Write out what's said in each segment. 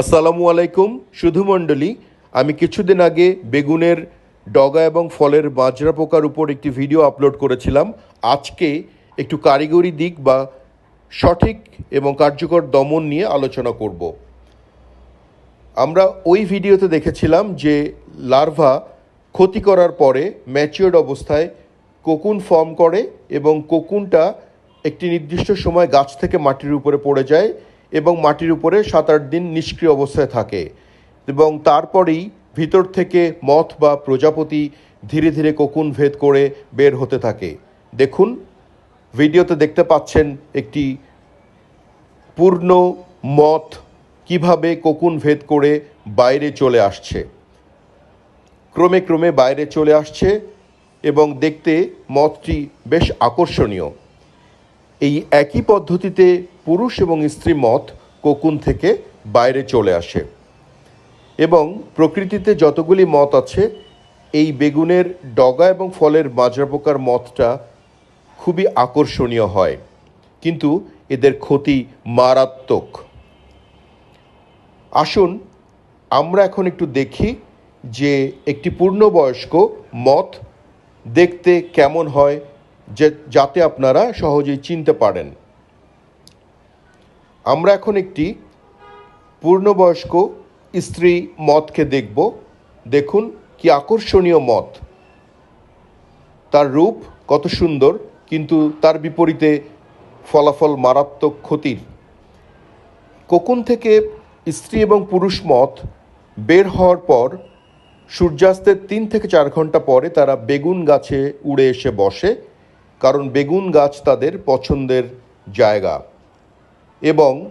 আসসালামু আলাইকুম শুধুমণ্ডলী আমি কিছুদিন আগে বেগুনের ডগা এবং ফলের বাজরা পোকার উপর একটি ভিডিও আপলোড করেছিলাম। আজকে একটু কারিগরি দিক বা সঠিক এবং কার্যকর দমন নিয়ে আলোচনা করব। আমরা ওই ভিডিওতে দেখেছিলাম যে লার্ভা ক্ষতি করার পরে ম্যাচিওর্ড অবস্থায় কোকুন ফর্ম করে এবং কোকুনটা একটি নির্দিষ্ট সময় গাছ থেকে মাটির উপরে পড়ে যায় এবং মাটির উপরে সাত আট দিন নিষ্ক্রিয় অবস্থায় থাকে এবং তারপরেই ভিতর থেকে মথ বা প্রজাপতি ধীরে ধীরে কোকুন ভেদ করে বের হতে থাকে। দেখুন, ভিডিওতে দেখতে পাচ্ছেন একটি পূর্ণ মথ কীভাবে কোকুন ভেদ করে বাইরে চলে আসছে। ক্রমে ক্রমে বাইরে চলে আসছে এবং দেখতে মথটি বেশ আকর্ষণীয়। এই একই পদ্ধতিতে পুরুষ এবং স্ত্রী মত কোকুন থেকে বাইরে চলে আসে। এবং প্রকৃতিতে যতগুলি মত আছে, এই বেগুনের ডগা এবং ফলের মাজরা পোকার মথটা খুবই আকর্ষণীয় হয়। কিন্তু এদের ক্ষতি মারাত্মক। আসুন, আমরা এখন একটু দেখি যে একটি পূর্ণবয়স্ক মথ দেখতে কেমন হয় যে, যাতে আপনারা সহজেই চিনতে পারেন। আমরা এখন একটি পূর্ণবয়স্ক স্ত্রী মথকে দেখব। দেখুন কি আকর্ষণীয় মত তার রূপ কত সুন্দর, কিন্তু তার বিপরীতে ফলাফল মারাত্মক ক্ষতির। কোকুন থেকে স্ত্রী এবং পুরুষ মত বের হওয়ার পর, সূর্যাস্তের তিন থেকে চার ঘণ্টা পরে তারা বেগুন গাছে উড়ে এসে বসে। কারণ বেগুন গাছ তাদের পছন্দের জায়গা। এবং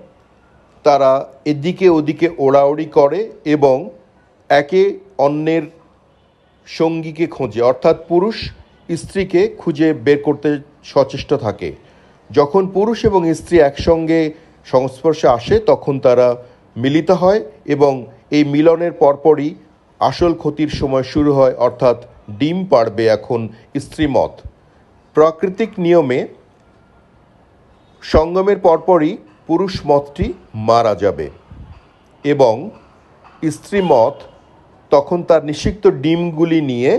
তারা এদিকে ওদিকে ওড়াওড়ি করে এবং একে অন্যের সঙ্গীকে খোঁজে। অর্থাৎ পুরুষ স্ত্রীকে খুঁজে বের করতে সচেষ্ট থাকে। যখন পুরুষ এবং স্ত্রী একসঙ্গে সংস্পর্শে আসে, তখন তারা মিলিত হয় এবং এই মিলনের পরপরই আসল ক্ষতির সময় শুরু হয়, অর্থাৎ ডিম পাড়বে এখন স্ত্রীমত। প্রাকৃতিক নিয়মে সঙ্গমের পরপরই পুরুষ মতটি মারা যাবে এবং স্ত্রী মত তখন তার নিষিক্ত ডিমগুলি নিয়ে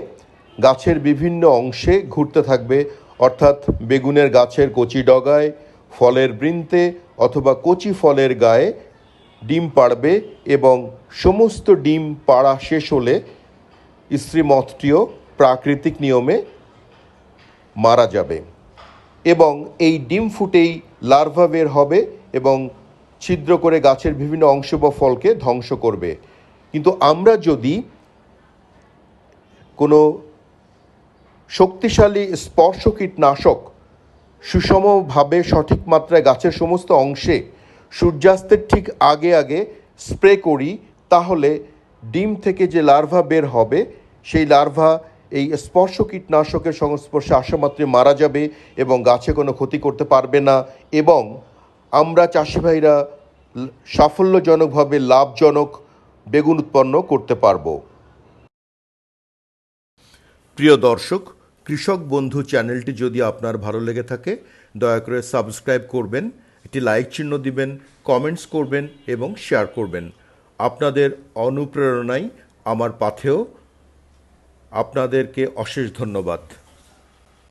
গাছের বিভিন্ন অংশে ঘুরতে থাকবে। অর্থাৎ বেগুনের গাছের কচি ডগায়, ফলের বৃন্তে অথবা কচি ফলের গায়ে ডিম পাড়বে এবং সমস্ত ডিম পাড়া শেষ হলে স্ত্রী মথটিও প্রাকৃতিক নিয়মে মারা যাবে। এবং এই ডিম ফুটেই লার্ভা বের হবে এবং ছিদ্র করে গাছের বিভিন্ন অংশ বা ফলকে ধ্বংস করবে। কিন্তু আমরা যদি কোনো শক্তিশালী স্পর্শ কীটনাশক সুষমভাবে সঠিক মাত্রায় গাছের সমস্ত অংশে সূর্যাস্তের ঠিক আগে আগে স্প্রে করি, তাহলে ডিম থেকে যে লার্ভা বের হবে, সেই লার্ভা এই স্পর্শ কীটনাশকের সংস্পর্শে আসা মাত্রই মারা যাবে এবং গাছে কোনো ক্ষতি করতে পারবে না এবং আমরা চাষি ভাইরা সাফল্যজনকভাবে লাভজনক বেগুন উৎপন্ন করতে পারব। প্রিয় দর্শক, কৃষক বন্ধু চ্যানেলটি যদি আপনার ভালো লেগে থাকে, দয়া করে সাবস্ক্রাইব করবেন, একটি লাইক চিহ্ন দিবেন, কমেন্টস করবেন এবং শেয়ার করবেন। আপনাদের অনুপ্রেরণাই আমার পাথেও আপনাদেরকে অশেষ ধন্যবাদ।